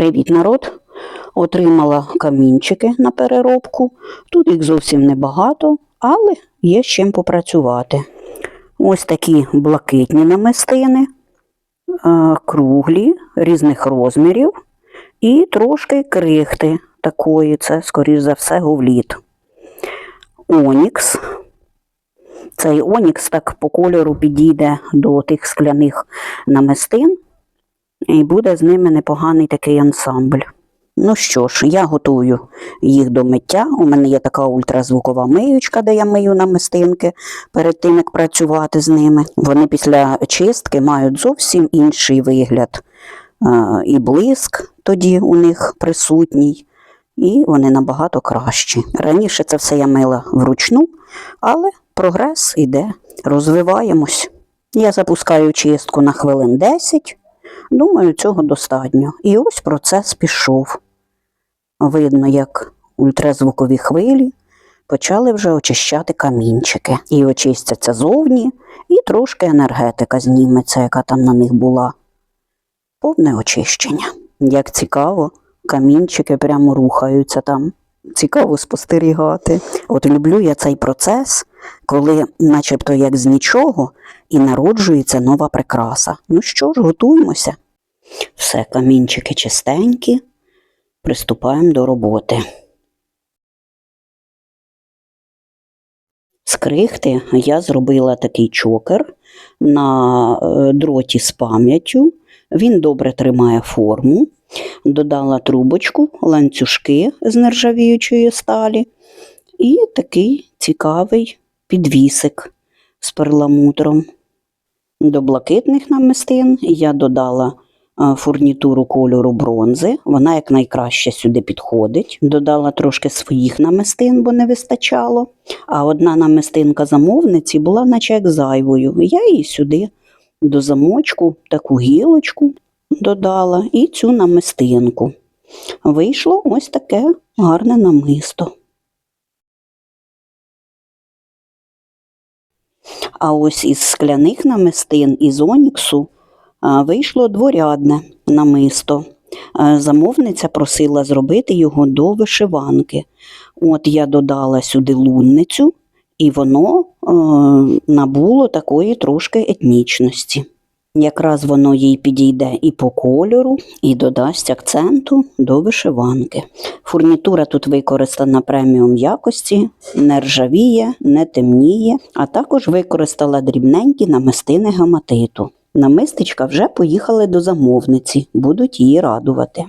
Привіт, народ! Отримала камінчики на переробку. Тут їх зовсім небагато, але є з чим попрацювати. Ось такі блакитні намистини, круглі, різних розмірів і трошки крихти такої, це, скоріш за все, говліт. Онікс. Цей онікс так по кольору підійде до тих скляних намистин, і буде з ними непоганий такий ансамбль. Ну що ж, я готую їх до миття. У мене є така ультразвукова миючка, де я мию намистинки перед тим, як працювати з ними. Вони після чистки мають зовсім інший вигляд. І блиск тоді у них присутній, і вони набагато кращі. Раніше це все я мила вручну, але прогрес іде, розвиваємось. Я запускаю чистку на хвилин 10. Думаю, цього достатньо. І ось процес пішов. Видно, як ультразвукові хвилі почали вже очищати камінчики. І очистяться зовні, і трошки енергетика зніметься, яка там на них була. Повне очищення. Як цікаво, камінчики прямо рухаються там. Цікаво спостерігати. От люблю я цей процес, коли, начебто, як з нічого, і народжується нова прикраса. Ну що ж, готуємося. Все, камінчики чистенькі, приступаємо до роботи. З крихти я зробила такий чокер на е, дроті з пам'яттю. Він добре тримає форму. Додала трубочку, ланцюжки з нержавіючої сталі і такий цікавий підвісик з перламутром. До блакитних намистин я додала фурнітуру кольору бронзи. Вона якнайкраще сюди підходить. Додала трошки своїх намистин, бо не вистачало. А одна намистинка замовниці була наче як зайвою. Я її сюди до замочку таку гілочку додала і цю намистинку. Вийшло ось таке гарне намисто. А ось із скляних намистин, із оніксу, вийшло дворядне намисто. Замовниця просила зробити його до вишиванки. От я додала сюди лунницю, і воно набуло такої трошки етнічності. Якраз воно їй підійде і по кольору, і додасть акценту до вишиванки. Фурнітура тут використана преміум якості, не ржавіє, не темніє, а також використала дрібненькі намистини гаматиту. Намистечка вже поїхали до замовниці, будуть її радувати.